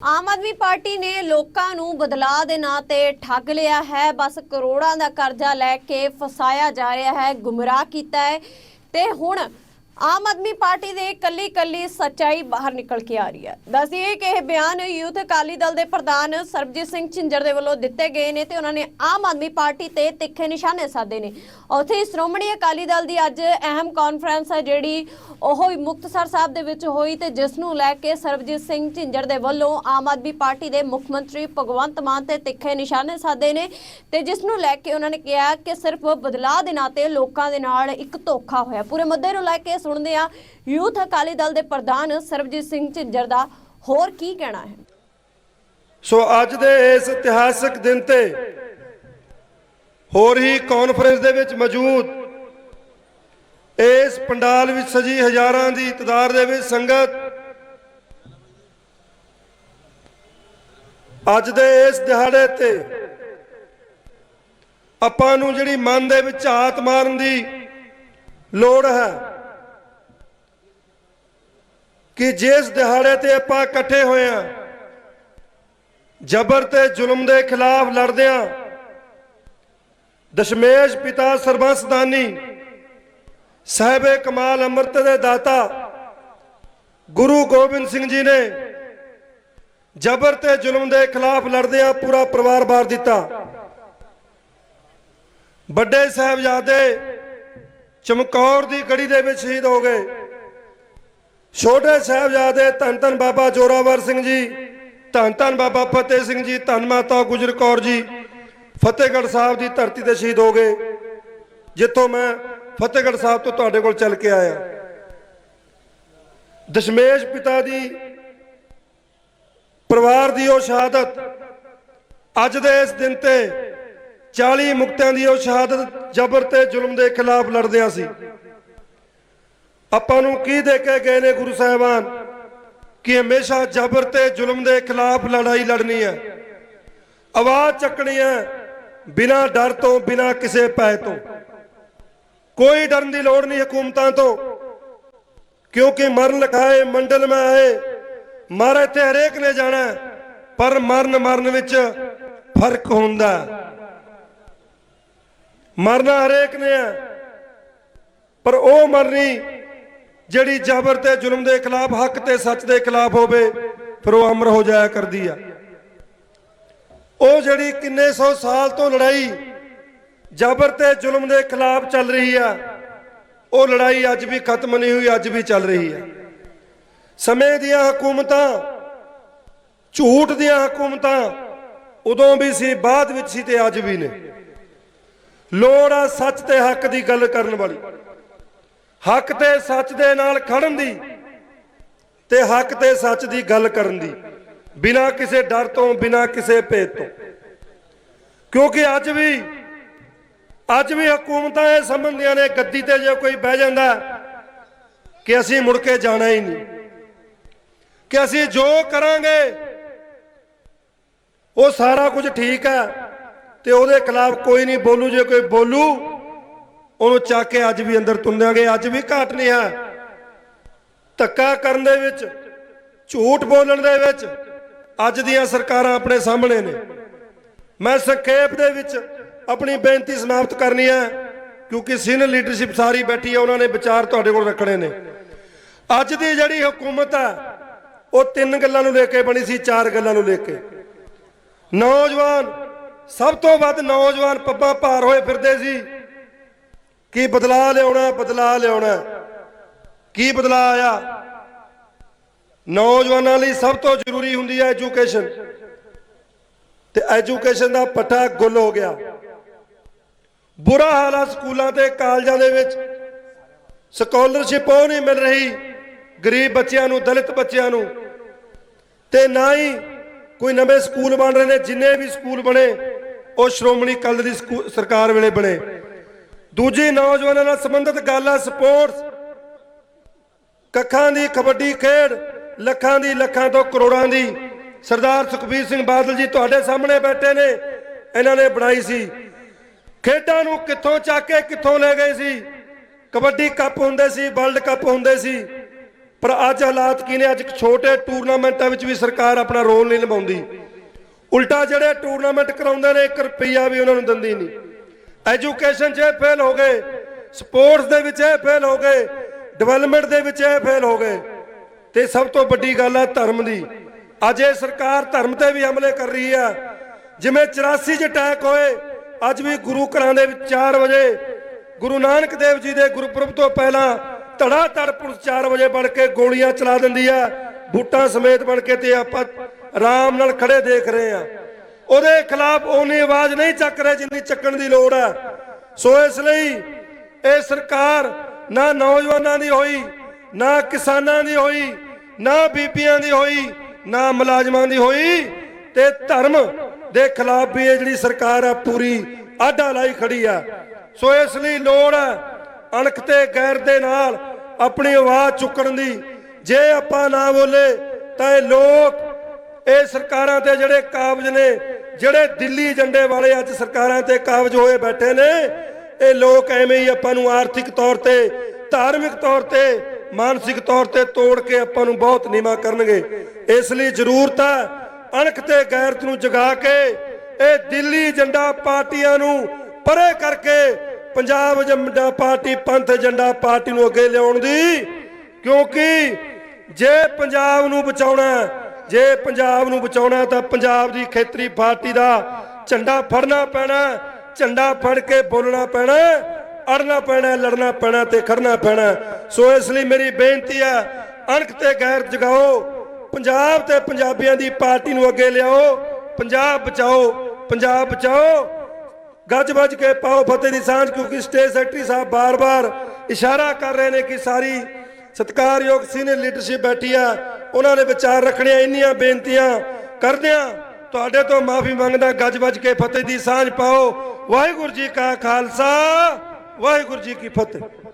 Aam Aadmi party ਨੇ ਲੋਕਾਂ ਨੂੰ ਬਦਲਾਅ ਦੇ ਨਾਂ ਤੇ ਠੱਗ ਲਿਆ ਹੈ। ਬਸ ਕਰੋੜਾਂ ਦਾ ਕਰਜ਼ਾ ਲੈ ਕੇ ਫਸਾਇਆ ਜਾ ਰਿਹਾ ਹੈ, ਗੁੰਮਰਾਹ ਕੀਤਾ ਹੈ। ਤੇ ਹੁਣ ਆਮ ਆਦਮੀ ਪਾਰਟੀ ਦੇ ਕੱਲੀ ਕੱਲੀ ਸੱਚਾਈ ਬਾਹਰ ਨਿਕਲ ਕੇ ਆ ਰਹੀ ਹੈ। ਦੱਸਦੀਏ ਕਿ ਇਹ ਬਿਆਨ ਯੂਥ ਅਕਾਲੀ ਦਲ ਦੇ ਪ੍ਰਧਾਨ ਸਰਬਜੀਤ ਸਿੰਘ ਝਿੰਜਰ ਦੇ ਵੱਲੋਂ ਦਿੱਤੇ ਗਏ ਨੇ ਤੇ ਉਹਨਾਂ ਨੇ ਆਮ ਆਦਮੀ ਪਾਰਟੀ ਤੇ ਤਿੱਖੇ ਨਿਸ਼ਾਨੇ ਸਾਧੇ ਨੇ। ਉੱਥੇ ਹੀ ਸ਼੍ਰੋਮਣੀ ਅਕਾਲੀ ਦਲ ਦੀ ਅੱਜ ਅਹਿਮ ਕਾਨਫਰੰਸ ਹੈ ਜਿਹੜੀ ਉਹ ਮੁਕਤਸਰ ਸਾਹਿਬ ਦੇ ਵਿੱਚ ਹੋਈ ਤੇ ਜਿਸ ਨੂੰ ਲੈ ਕੇ ਸਰਬਜੀਤ ਸਿੰਘ ਝਿੰਜਰ ਦੇ ਵੱਲੋਂ ਆਮ ਆਦਮੀ ਪਾਰਟੀ ਦੇ ਮੁੱਖ ਮੰਤਰੀ ਭਗਵੰਤ ਮਾਨ ਤੇ ਤਿੱਖੇ ਨਿਸ਼ਾਨੇ ਸਾਧੇ ਨੇ ਤੇ ਜਿਸ ਨੂੰ ਲੈ ਕੇ ਉਹਨਾਂ ਨੇ ਕਿਹਾ ਕਿ ਸਿਰਫ ਬਦਲਾਅ ਦੇ ਨਾਤੇ ਲੋਕਾਂ ਦੇ ਨਾਲ ਇੱਕ ਧੋਖਾ ਹੋਇਆ। ਪੂਰੇ ਮੁੱਦੇ ਨੂੰ ਲੈ ਕੇ ਸੁਣਦੇ ਆ ਯੂਥ ਅਕਾਲੀ ਦਲ ਦੇ ਪ੍ਰਧਾਨ ਸਰਬਜੀਤ ਸਿੰਘ ਝਿੰਜਰ ਦਾ ਹੋਰ ਕੀ ਕਹਿਣਾ ਹੈ? ਸੋ ਅੱਜ ਦੇ ਇਸ ਇਤਿਹਾਸਕ ਦਿਨ ਤੇ ਹੋਰ ਹੀ ਕਾਨਫਰੰਸ ਦੇ ਵਿੱਚ ਮੌਜੂਦ ਇਸ ਪੰਡਾਲ ਵਿੱਚ ਸਜੀ ਹਜ਼ਾਰਾਂ ਦੀ ਤਦਾਦ ਦੇ ਵਿੱਚ ਸੰਗਤ ਅੱਜ ਦੇ ਇਸ ਦਿਹਾੜੇ ਤੇ ਆਪਾਂ ਨੂੰ ਜਿਹੜੀ ਮਨ ਦੇ ਵਿੱਚ ਆਤ ਮਾਰਨ ਦੀ ਲੋੜ ਹੈ ਕਿ ਜਿਸ ਦਿਹਾੜੇ ਤੇ ਆਪਾਂ ਇਕੱਠੇ ਹੋਏ ਆ, ਜ਼ਬਰ ਤੇ ਜ਼ੁਲਮ ਦੇ ਖਿਲਾਫ ਲੜਦਿਆਂ ਦਸ਼ਮੇਸ਼ ਪਿਤਾ ਸਰਬੰਸਦਾਨੀ ਸਾਹਿਬੇ ਕਮਾਲ ਅੰਮ੍ਰਿਤ ਦੇ ਦਾਤਾ, ਗੁਰੂ ਗੋਬਿੰਦ ਸਿੰਘ ਜੀ ਨੇ ਜ਼ਬਰ ਤੇ ਜ਼ੁਲਮ ਦੇ ਖਿਲਾਫ ਲੜਦਿਆਂ ਪੂਰਾ ਪਰਿਵਾਰ ਬਾਰ ਦਿੱਤਾ। ਵੱਡੇ ਸਾਹਿਬਜ਼ਾਦੇ ਚਮਕੌਰ ਦੀ ਗੜੀ ਦੇ ਵਿੱਚ ਸ਼ਹੀਦ ਹੋ ਗਏ। ਛੋਟੇ ਸਾਹਿਬਜ਼ਾਦੇ ਧੰਨ ਧੰਨ ਬਾਬਾ ਜੋਰਾਵਰ ਸਿੰਘ ਜੀ, ਧੰਨ ਧੰਨ ਬਾਬਾ ਫਤਿਹ ਸਿੰਘ ਜੀ, ਧੰਨ ਮਾਤਾ ਗੁਜਰ ਕੌਰ ਜੀ, ਫਤਿਹਗੜ੍ਹ ਸਾਹਿਬ ਦੀ ਧਰਤੀ ਤੇ ਸ਼ਹੀਦ ਹੋ ਗਏ, ਜਿੱਥੋਂ ਮੈਂ ਫਤਿਹਗੜ੍ਹ ਸਾਹਿਬ ਤੋਂ ਤੁਹਾਡੇ ਕੋਲ ਚੱਲ ਕੇ ਆਇਆ। ਦਸ਼ਮੇਸ਼ ਪਿਤਾ ਦੀ ਪਰਿਵਾਰ ਦੀ ਉਹ ਸ਼ਹਾਦਤ, ਅੱਜ ਦੇ ਇਸ ਦਿਨ ਤੇ 40 ਮੁਕਤਿਆਂ ਦੀ ਉਹ ਸ਼ਹਾਦਤ ਜ਼ਬਰ ਤੇ ਜ਼ੁਲਮ ਦੇ ਖਿਲਾਫ ਲੜਦਿਆਂ ਸੀ। ਆਪਾਂ ਨੂੰ ਕੀ ਦੇ ਕੇ ਗਏ ਨੇ ਗੁਰੂ ਸਾਹਿਬਾਨ? ਕਿ ਹਮੇਸ਼ਾ ਜ਼ਬਰ ਤੇ ਜ਼ੁਲਮ ਦੇ ਖਿਲਾਫ ਲੜਾਈ ਲੜਨੀ ਹੈ। ਆਵਾਜ਼ ਚੱਕਣੀ ਹੈ ਬਿਨਾ ਡਰ ਤੋਂ, ਬਿਨਾ ਕਿਸੇ ਭੈ ਤੋਂ। ਕੋਈ ਡਰਨ ਦੀ ਲੋੜ ਨਹੀਂ ਹਕੂਮਤਾਂ ਤੋਂ। ਕਿਉਂਕਿ ਮਰਨ ਲਖਾਏ, ਮੰਡਲ ਮੈਂ ਆਏ, ਮਰ ਇੱਥੇ ਹਰੇਕ ਨੇ ਜਾਣਾ ਪਰ ਮਰਨ ਮਰਨ ਵਿੱਚ ਫ਼ਰਕ ਹੁੰਦਾ ਮਰਨਾ ਹਰੇਕ ਨੇ ਹੈ, ਪਰ ਉਹ ਮਰਨੀ ਜਿਹੜੀ ਜ਼ਬਰ ਤੇ ਜ਼ੁਲਮ ਦੇ ਖਿਲਾਫ, ਹੱਕ ਤੇ ਸੱਚ ਦੇ ਖਿਲਾਫ ਹੋਵੇ, ਫਿਰ ਉਹ ਅਮਰ ਹੋ ਜਾਇਆ ਕਰਦੀ ਆ। ਉਹ ਜਿਹੜੀ ਕਿੰਨੇ ਸੌ ਸਾਲ ਤੋਂ ਲੜਾਈ, ਜ਼ਬਰ ਤੇ ਜ਼ੁਲਮ ਦੇ ਖਿਲਾਫ ਚੱਲ ਰਹੀ ਆ, ਉਹ ਲੜਾਈ ਅੱਜ ਵੀ ਖਤਮ ਨਹੀਂ ਹੋਈ, ਅੱਜ ਵੀ ਚੱਲ ਰਹੀ ਆ। ਸਮੇਂ ਦੀਆਂ ਹਕੂਮਤਾਂ, ਝੂਠ ਦੀਆਂ ਹਕੂਮਤਾਂ ਉਦੋਂ ਵੀ ਸੀ, ਬਾਅਦ ਵਿੱਚ ਸੀ ਤੇ ਅੱਜ ਵੀ ਨੇ। ਲੋੜ ਆ ਸੱਚ ਤੇ ਹੱਕ ਦੀ ਗੱਲ ਕਰਨ ਵਾਲੀ। ਹੱਕ ਤੇ ਸੱਚ ਦੇ ਨਾਲ ਖੜਨ ਦੀ ਤੇ ਹੱਕ ਤੇ ਸੱਚ ਦੀ ਗੱਲ ਕਰਨ ਦੀ, ਬਿਨਾਂ ਕਿਸੇ ਡਰ ਤੋਂ, ਬਿਨਾਂ ਕਿਸੇ ਭੇਦ ਤੋਂ। ਕਿਉਂਕਿ ਅੱਜ ਵੀ ਅੱਜ ਵੀ ਹਕੂਮਤਾਂ ਇਹ ਸਮਝਦੀਆਂ ਨੇ, ਗੱਦੀ ਤੇ ਜੇ ਕੋਈ ਬਹਿ ਜਾਂਦਾ ਕਿ ਅਸੀਂ ਮੁੜ ਕੇ ਜਾਣਾ ਹੀ ਨਹੀਂ, ਕਿ ਅਸੀਂ ਜੋ ਕਰਾਂਗੇ, ਉਹ ਸਾਰਾ ਕੁਝ ਠੀਕ ਹੈ ਤੇ ਉਹਦੇ ਖਿਲਾਫ ਕੋਈ ਨਹੀਂ ਬੋਲੂ, ਜੇ ਕੋਈ ਬੋਲੂ ਉਹਨੂੰ ਚੱਕ ਕੇ ਅੱਜ ਵੀ ਅੰਦਰ ਤੁੰਨਾਂਗੇ ਅੱਜ ਵੀ ਘਾਟ ਨਹੀਂ ਹੈ। ਧੱਕਾ ਕਰਨ ਦੇ ਵਿੱਚ, ਝੂਠ ਬੋਲਣ ਦੇ ਵਿੱਚ ਅੱਜ ਦੀਆਂ ਸਰਕਾਰਾਂ ਆਪਣੇ ਸਾਹਮਣੇ ਨੇ। ਮੈਂ ਸੰਖੇਪ ਦੇ ਵਿੱਚ ਆਪਣੀ ਬੇਨਤੀ ਸਮਾਪਤ ਕਰਨੀ ਹੈ, ਕਿਉਂਕਿ ਸੀਨੀਅਰ ਲੀਡਰਸ਼ਿਪ ਸਾਰੀ ਬੈਠੀ ਹੈ, ਉਹਨਾਂ ਨੇ ਵਿਚਾਰ ਤੁਹਾਡੇ ਕੋਲ ਰੱਖਣੇ ਨੇ। ਅੱਜ ਦੀ ਜਿਹੜੀ ਹਕੂਮਤ ਹੈ, ਉਹ ਤਿੰਨ ਗੱਲਾਂ ਨੂੰ ਲੈ ਕੇ ਬਣੀ ਸੀ, ਚਾਰ ਗੱਲਾਂ ਨੂੰ ਲੈ ਕੇ। ਨੌਜਵਾਨ, ਸਭ ਤੋਂ ਵੱਧ ਨੌਜਵਾਨ ਪੱਬਾਂ ਭਾਰ ਹੋਏ ਫਿਰਦੇ ਸੀ। ਕੀ ਬਦਲਾ ਲਿਆਉਣਾ ਬਦਲਾ ਲਿਆਉਣਾ? ਕੀ ਬਦਲਾ ਆਇਆ? ਨੌਜਵਾਨਾਂ ਲਈ ਸਭ ਤੋਂ ਜ਼ਰੂਰੀ ਹੁੰਦੀ ਹੈ ਐਜੂਕੇਸ਼ਨ। ਤੇ ਐਜੂਕੇਸ਼ਨ ਦਾ ਪੱਠਾ ਗੁੱਲ ਹੋ ਗਿਆ। ਬੁਰਾ ਹਾਲ ਆ ਸਕੂਲਾਂ ਤੇ ਕਾਲਜਾਂ ਦੇ ਵਿੱਚ। ਸਕਾਲਰਸ਼ਿਪ ਉਹ ਨਹੀਂ ਮਿਲ ਰਹੀ ਗਰੀਬ ਬੱਚਿਆਂ ਨੂੰ, ਦਲਿਤ ਬੱਚਿਆਂ ਨੂੰ। ਤੇ ਨਾ ਹੀ ਕੋਈ ਨਵੇਂ ਸਕੂਲ ਬਣ ਰਹੇ ਨੇ, ਜਿੰਨੇ ਵੀ ਸਕੂਲ ਬਣੇ, ਉਹ ਸ਼੍ਰੋਮਣੀ ਅਕਾਲੀ ਦੀ ਸਕੂ- ਸਰਕਾਰ ਵੇਲੇ ਬਣੇ। ਦੂਜੀ ਨੌਜਵਾਨਾਂ ਨਾਲ ਸੰਬੰਧਿਤ ਗੱਲ ਹੈ ਸਪੋਰਟਸ। ਕੱਖਾਂ ਦੀ ਕਬੱਡੀ ਖੇਡ, ਲੱਖਾਂ ਦੀ ਲੱਖਾਂ ਤੋਂ ਕਰੋੜਾਂ ਦੀ। ਸਰਦਾਰ ਸੁਖਬੀਰ ਸਿੰਘ ਬਾਦਲ ਜੀ ਤੁਹਾਡੇ ਸਾਹਮਣੇ ਬੈਠੇ ਨੇ। ਇਹਨਾਂ ਨੇ ਬਣਾਈ ਸੀ। ਖੇਡਾਂ ਨੂੰ ਕਿੱਥੋਂ ਚੱਕ ਕੇ ਕਿੱਥੋਂ ਲੈ ਗਏ ਸੀ? ਕਬੱਡੀ ਕੱਪ ਹੁੰਦੇ ਸੀ, ਵਰਲਡ ਕੱਪ ਹੁੰਦੇ ਸੀ। ਪਰ ਅੱਜ ਹਾਲਾਤ ਕੀ ਨੇ? ਅੱਜ ਛੋਟੇ ਟੂਰਨਾਮੈਂਟਾਂ ਵਿੱਚ ਵੀ ਸਰਕਾਰ ਆਪਣਾ ਰੋਲ ਨਹੀਂ ਨਿਭਾਉਂਦੀ। ਉਲਟਾ ਜਿਹੜੇ ਟੂਰਨਾਮੈਂਟ ਕਰਾਉਂਦੇ ਨੇ 1 ਰੁਪਈਆ ਵੀ ਉਹਨਾਂ ਨੂੰ ਦਿੰਦੀ ਨਹੀਂ। ਐਜੂਕੇਸ਼ਨ 'ਚ ਫੇਲ ਹੋ ਗਏ। ਸਪੋਰਟਸ ਦੇ ਵਿੱਚ ਇਹ ਫੇਲ ਹੋ ਗਏ। ਡਿਵੈਲਪਮੈਂਟ ਦੇ ਵਿੱਚ ਇਹ ਫੇਲ ਹੋ ਗਏ। ਤੇ ਸਭ ਤੋਂ ਵੱਡੀ ਗੱਲ ਹੈ ਧਰਮ ਦੀ। ਅੱਜ ਇਹ ਸਰਕਾਰ ਧਰਮ ਤੇ ਵੀ ਹਮਲੇ ਕਰ ਰਹੀ ਹੈ ਜਿਵੇਂ 84 ਚ ਅਟੈਕ ਹੋਏ, ਅੱਜ ਵੀ ਗੁਰੂ ਘਰਾਂ ਦੇ ਵਿੱਚ 4 ਵਜੇ, ਗੁਰੂ ਨਾਨਕ ਦੇਵ ਜੀ ਦੇ ਗੁਰਪੁਰਬ ਤੋਂ ਪਹਿਲਾਂ ਧੜਾ ਧੜ ਪੁਲਿਸ 4 ਵਜੇ ਬਣ ਕੇ ਗੋਲੀਆਂ ਚਲਾ ਦਿੰਦੀ ਹੈ ਬੂਟਾਂ ਸਮੇਤ ਬਣ ਕੇ ਤੇ ਆਪਾਂ ਆਰਾਮ ਨਾਲ ਖੜੇ ਦੇਖ ਰਹੇ ਆ। ਉਹਦੇ ਖਿਲਾਫ ਉਹਨੀ ਆਵਾਜ਼ ਨਹੀਂ ਚੱਕ ਰਹੇ ਜਿੰਨੀ ਚੱਕਣ ਦੀ ਲੋੜ ਹੈ। ਸੋ ਇਸ ਲਈ ਇਹ ਸਰਕਾਰ ਨਾ ਨੌਜਵਾਨਾਂ ਦੀ ਹੋਈ, ਨਾ ਕਿਸਾਨਾਂ ਦੀ ਹੋਈ, ਨਾ ਬੀਬੀਆਂ ਦੀ ਹੋਈ, ਨਾ ਮੁਲਾਜ਼ਮਾਂ ਦੀ ਹੋਈ ਤੇ ਧਰਮ ਦੇ ਖਿਲਾਫ ਵੀ ਇਹ ਜਿਹੜੀ ਸਰਕਾਰ ਆ ਪੂਰੀ ਆਡਾ ਲਾਈ ਖੜੀ ਆ। ਸੋ ਇਸ ਲਈ ਲੋੜ ਹੈ ਅਣਖ ਤੇ ਗੈਰ ਦੇ ਨਾਲ ਆਪਣੀ ਆਵਾਜ਼ ਚੁੱਕਣ ਦੀ। ਜੇ ਆਪਾਂ ਨਾ ਬੋਲੇ ਤਾਂ ਇਹ ਲੋਕ, ਇਹ ਸਰਕਾਰਾਂ ਤੇ ਜਿਹੜੇ ਕਾਬਜ ਨੇ ਜਿਹੜੇ ਦਿੱਲੀ ਏਜੰਡੇ ਵਾਲੇ ਅੱਜ ਸਰਕਾਰਾਂ ਤੇ ਕਾਬਜ ਹੋਏ ਬੈਠੇ ਨੇ, ਇਹ ਲੋਕ ਐਵੇਂ ਹੀ ਆਪਾਂ ਨੂੰ ਆਰਥਿਕ ਤੌਰ ਤੇ, ਧਾਰਮਿਕ ਤੌਰ ਤੇ, ਮਾਨਸਿਕ ਤੌਰ ਤੇ ਤੋੜ ਕੇ ਆਪਾਂ ਨੂੰ ਬਹੁਤ ਨੀਵਾ ਕਰਨਗੇ। ਇਸ ਲਈ ਜ਼ਰੂਰਤ ਹੈ ਅਣਖ ਤੇ ਗੈਰਤ ਨੂੰ ਜਗਾ ਕੇ ਇਹ ਦਿੱਲੀ ਏਜੰਡਾ ਪਾਰਟੀਆਂ ਨੂੰ ਪਰੇ ਕਰਕੇ Punjab agenda party, Panth agenda party ਨੂੰ ਅੱਗੇ ਲਿਆਉਣ ਦੀ, ਕਿਉਂਕਿ ਜੇ ਪੰਜਾਬ ਨੂੰ ਬਚਾਉਣਾ ਜੇ ਪੰਜਾਬ ਨੂੰ ਬਚਾਉਣਾ ਤਾਂ ਪੰਜਾਬ ਦੀ ਖੇਤਰੀ ਪਾਰਟੀ ਦਾ ਝੰਡਾ ਫੜਨਾ ਪੈਣਾ ਝੰਡਾ ਫੜ ਕੇ ਬੋਲਣਾ ਪੈਣਾ ਅੜਨਾ ਪੈਣਾ ਲੜਨਾ ਪੈਣਾ ਤੇ ਖੜਨਾ ਪੈਣਾ ਸੋ ਇਸ ਲਈ ਮੇਰੀ ਬੇਨਤੀ ਹੈ, ਅਣਖ ਤੇ ਗੈਰ ਜਗਾਓ, ਪੰਜਾਬ ਤੇ ਪੰਜਾਬੀਆਂ ਦੀ ਪਾਰਟੀ ਨੂੰ ਅੱਗੇ ਲਿਆਓ, ਪੰਜਾਬ ਬਚਾਓ ਪੰਜਾਬ ਬਚਾਓ। ਗੱਜ ਵੱਜ ਕੇ ਪਾਓ ਫਤਿਹ ਦੀ ਸਾਂਝ, ਕਿਉਂਕਿ ਸਟੇਟ ਸੈਕਟਰੀ ਸਾਹਿਬ ਬਾਰ-ਬਾਰ ਇਸ਼ਾਰਾ ਕਰ ਰਹੇ ਨੇ ਕਿ ਸਾਰੀ ਸਤਿਕਾਰਯੋਗ ਸੀਨੀਅਰ ਲੀਡਰਸ਼ਿਪ ਬੈਠੀ ਆ। ਉਹਨਾਂ ਨੇ ਵਿਚਾਰ ਰੱਖਣੀਆਂ ਇੰਨੀਆਂ ਬੇਨਤੀਆਂ ਕਰਦਿਆਂ ਤੁਹਾਡੇ ਤੋਂ ਮਾਫੀ ਮੰਗਦਾ ਗੱਜ ਵੱਜ ਕੇ ਫਤਿਹ ਦੀ ਸਾਂਝ ਪਾਓ। ਵਾਹਿਗੁਰੂ ਜੀ ਕਾ ਖਾਲਸਾ, ਵਾਹਿਗੁਰੂ ਜੀ ਕੀ ਫਤਿਹ।